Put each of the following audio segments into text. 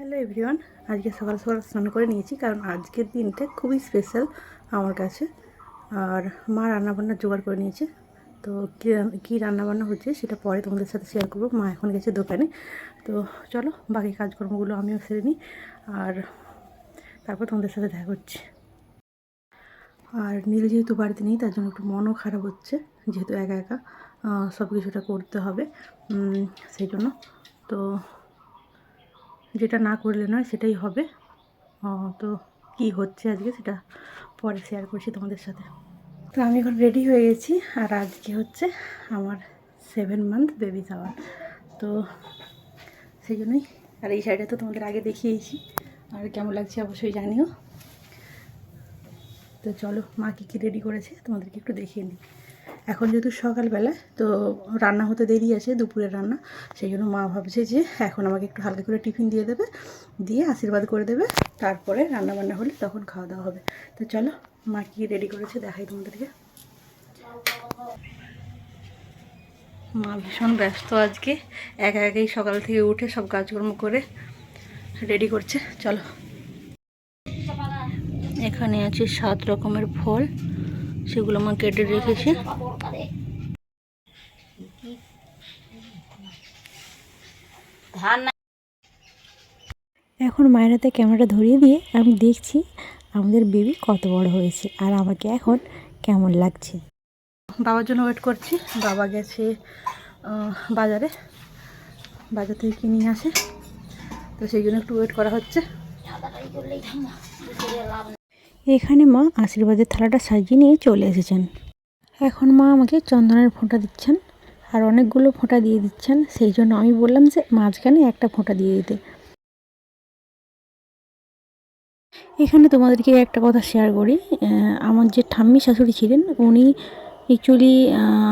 Hello everyone, আজকে সকাল সকাল স্নান করে নিয়েছি কারণ আজকের দিনটা খুবই স্পেশাল আমার কাছে। আর মা রান্নাবান্না জোগাড় করে নিয়েছে। তো কী কী রান্নাবান্না হচ্ছে সেটা পরে তোমাদের সাথে শেয়ার করব। মা এখন গেছে দোকানে। তো চলো, বাকি কাজকর্মগুলো আমিও সেরে নিই। আর তারপর তোমাদের সাথে দেখা করছি আর নীল যেহেতু বাড়িতে নেই, তার জন্য একটু মনও খারাপ হচ্ছে, যেহেতু একা একা সব কিছুটা করতে হবে। সেই জন্য। তো যেটা না করলে নয়, সেটাই হবে। তো কি হচ্ছে আজকে সেটা পরে শেয়ার করছি তোমাদের সাথে। তো আমি এখন রেডি হয়ে গেছি, আর আজকে হচ্ছে আমার সেভেন মান্থ বেবি যাওয়ার তো সেই জন্যই, আর এই শাড়িটা তো তোমাদের আগে দেখিয়েছি, আর কেমন লাগছে অবশ্যই জানিও। তো চলো, মা কী কী রেডি করেছে তোমাদেরকে একটু দেখিয়ে নিই এখন যেহেতু সকালবেলা, তো রান্না হতে দেরি আছে, দুপুরের রান্না, সেই জন্য মা ভাবছে যে এখন আমাকে একটু হালকা করে টিফিন দিয়ে দেবে, দিয়ে আশীর্বাদ করে দেবে, তারপরে রান্না বান্না হলে তখন খাওয়া দাওয়া হবে। তো চলো, মা কি রেডি করেছে দেখাই তোমাদেরকে। মা ভীষণ ব্যস্ত আজকে, একা একাই সকাল থেকে উঠে সব কাজকর্ম করে রেডি করছে, চলো। এখানে আছে সাত রকমের ফল। সেগুলো আমার কেটে রেখেছি। এখন মায়ের হাতে ক্যামেরাটা ধরিয়ে দিয়ে আমি দেখছি আমাদের বেবি কত বড় হয়েছে আর আমাকে এখন কেমন লাগছে। বাবার জন্য ওয়েট করছি। বাবা গেছে বাজারে। বাজার থেকে কিনে নিয়ে আসে। তো সেই জন্য একটু ওয়েট করা হচ্ছে। এখানে মা আশীর্বাদের থালাটা সাজিয়ে নিয়ে চলে এসেছেন। এখন মা আমাকে চন্দনের ফোঁটা দিচ্ছেন আর অনেকগুলো ফোঁটা দিয়ে দিচ্ছেন। সেই জন্য আমি বললাম যে মাঝখানে একটা ফোঁটা দিয়ে দিতে। এখানে তোমাদেরকে একটা কথা শেয়ার করি। আমার যে ঠাম্মি শাশুড়ি ছিলেন, উনি অ্যাকচুয়ালি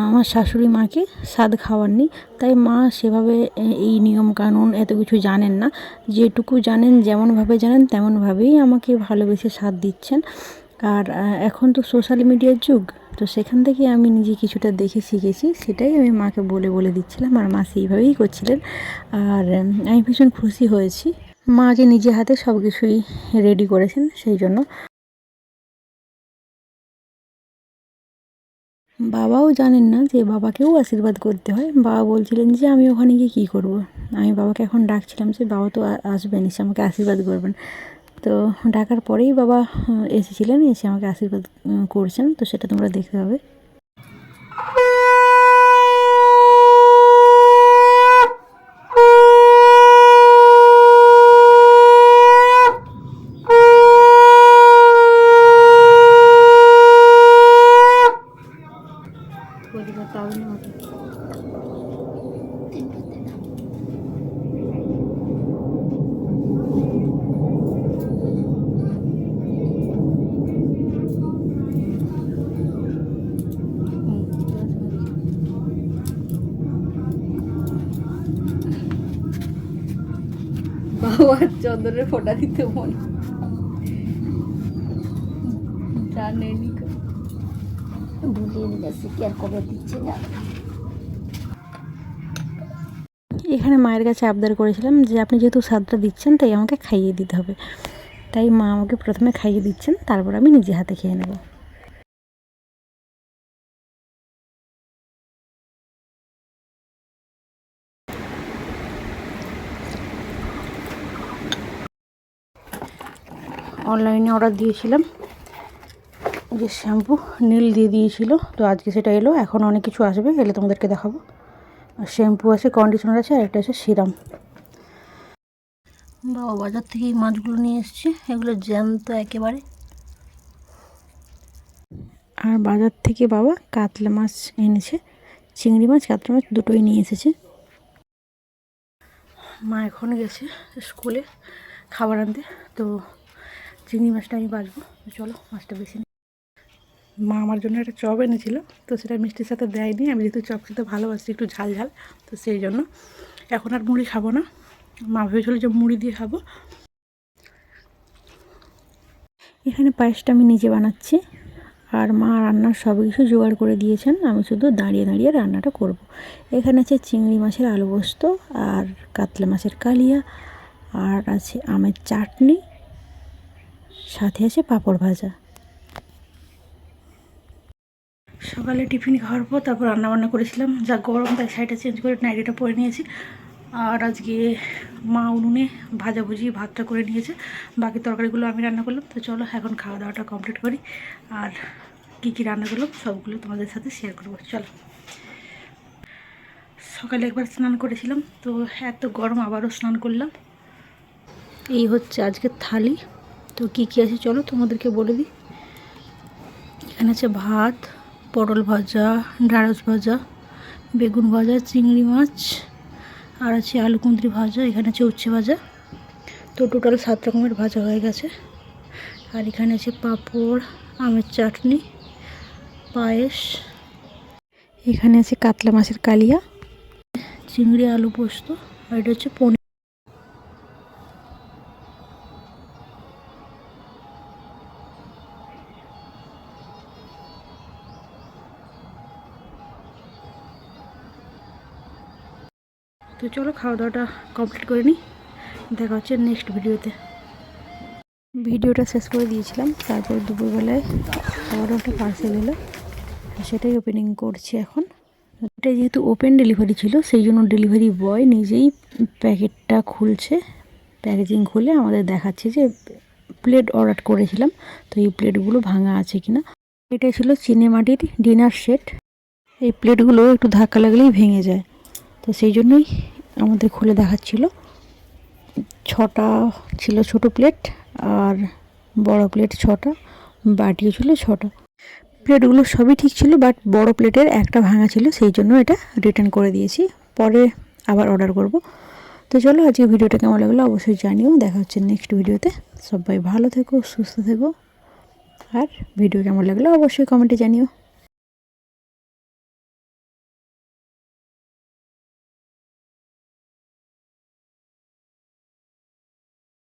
আমার শাশুড়ি মাকে স্বাদ খাওয়াননি। তাই মা সেভাবে এই নিয়ম কানুন এত কিছু জানেন না। যেটুকু জানেন, যেমনভাবে জানেন, তেমনভাবেই আমাকে ভালোবেসে স্বাদ দিচ্ছেন। আর এখন তো সোশ্যাল মিডিয়ার যুগ, তো সেখান থেকে আমি নিজে কিছুটা দেখে শিখেছি। সেটাই আমি মাকে বলে বলে দিচ্ছিলাম, আর মা সেইভাবেই করছিলেন। আর আমি ভীষণ খুশি হয়েছি। মা যে নিজে হাতে সব কিছুই রেডি করেছেন, সেই জন্য। বাবাও জানেন না যে বাবাকেও আশীর্বাদ করতে হয়। বাবা বলছিলেন যে, আমি ওখানে গিয়ে কী করব। আমি বাবাকে এখন ডাকছিলাম যে, বাবা তো আসবেন, এসে আমাকে আশীর্বাদ করবেন। তো ডাকার পরেই বাবা এসেছিলেন, এসে আমাকে আশীর্বাদ করছেন। তো সেটা তোমরা দেখতে পাবে। বাবা চন্দনের ফোটা দিতে মন। জানেনি ভুলিয়ে যাচ্ছে কি আর কবে দিচ্ছে না। এখানে মায়ের কাছে আবদার করেছিলাম যে আপনি যেহেতু স্বাদটা দিচ্ছেন তাই আমাকে খাইয়ে দিতে হবে। তাই মা আমাকে প্রথমে খাইয়ে দিচ্ছেন তারপর আমি নিজে হাতে খেয়ে নেব। অনলাইনে অর্ডার দিয়েছিলাম। যে শ্যাম্পু, নীল দিয়ে দিয়েছিল, তো আজকে সেটা এলো, এখন অনেক কিছু আসবে, এলে তোমাদেরকে দেখাবো। আর শ্যাম্পু আছে কন্ডিশনার আছে, আর একটা আছে সিরাম বাবা, বাজার থেকে এই মাছগুলো নিয়ে এসছে, এগুলো জ্যান্ত একেবারে। আর বাজার থেকে বাবা কাতলা মাছ এনেছে, চিংড়ি মাছ, কাতলা মাছ দুটোই নিয়ে এসেছে। মা এখন গেছে স্কুলে খাবার আনতে, তো চিংড়ি মাছটা আমি বাছবো তো চলো মাছটা বেশি। মা আমার জন্য একটা চপ এনেছিল, তো সেটা মিষ্টির সাথে দেয়নি। আমি যেহেতু চপ খেতে ভালোবাসি, একটু ঝাল ঝাল, তো সেই জন্য এখন আর মুড়ি খাব না। মা ভেবেছিল যে মুড়ি দিয়ে খাব। এখানে পায়েসটা আমি নিজে বানাচ্ছি, আর মা রান্নার সব কিছু জোগাড় করে দিয়েছেন। আমি শুধু দাঁড়িয়ে দাঁড়িয়ে রান্নাটা করব। এখানে আছে চিংড়ি মাছের আলু পোস্ত, আর কাতলা মাছের কালিয়া, আর আছে আমের চাটনি, সাথে আছে পাঁপড় ভাজা। সকালে টিফিন খাওয়ার পর তারপর রান্না বান্না করেছিলাম। যা গরম, তাই শাড়িটা চেঞ্জ করে নাইটিটা পরে নিয়েছি। আর আজকে মা উনুনে ভাজাভুজি, ভাতটা করে নিয়েছে। বাকি তরকারিগুলো আমি রান্না করলাম। তো চলো, এখন খাওয়া দাওয়াটা কমপ্লিট করি। আর কী কী রান্না করলাম, সবগুলো তোমাদের সাথে শেয়ার করব। চলো। সকালে একবার স্নান করেছিলাম, তো এত গরম আবারও স্নান করলাম। এই হচ্ছে আজকের থালি। তো কী কী আছে চলো তোমাদেরকে বলে দিই। এখানে আছে ভাত পটল ভাজা ঢ্যাঁড়স ভাজা, বেগুন ভাজা, চিংড়ি মাছ, আর আছে আলু কুঁদরি ভাজা, এখানে আছে উচ্ছে ভাজা। তো টোটাল সাত রকমের ভাজা হয়ে গেছে। আর এখানে আছে পাঁপড়, আমের চাটনি, পায়েস। এখানে আছে কাতলা মাছের কালিয়া, চিংড়ি আলু পোস্ত, আর এটা হচ্ছে পনির। তো চলো খাওয়া দাওয়াটা কমপ্লিট করে নিই। দেখা হচ্ছে নেক্সট ভিডিওতে ভিডিওটা শেষ করে দিয়েছিলাম, তারপর দুপুরবেলায় আবারও একটা পার্সেল এলো সেটাই ওপেনিং করছি এখন। এটা যেহেতু ওপেন ডেলিভারি ছিল, সেই জন্য ডেলিভারি বয় নিজেই প্যাকেটটা খুলছে প্যাকেজিং খুলে আমাদের দেখাচ্ছে যে প্লেট অর্ডার করেছিলাম, তো এই প্লেটগুলো ভাঙা আছে কিনা। এটা ছিল চিনেমাটির ডিনার সেট এই প্লেটগুলো একটু ধাক্কা লাগলেই ভেঙে যায়। তো সেই জন্যই আমাদের খুলে দেখাচ্ছিল। ছটা ছিল ছোট প্লেট আর বড় প্লেট ছটা, বাটিও ছিল ছটা। প্লেটগুলো সবই ঠিক ছিল বাট বড় প্লেটের একটা ভাঙা ছিল, সেই জন্য এটা রিটার্ন করে দিয়েছি। পরে আবার অর্ডার করব। তো চলো আজকে ভিডিওটা কেমন লাগল অবশ্যই জানিও। দেখা হচ্ছে নেক্সট ভিডিওতে। সবাই ভালো থেকো, সুস্থ থেকো। আর ভিডিও কেমন লাগল অবশ্যই কমেন্টে জানিও।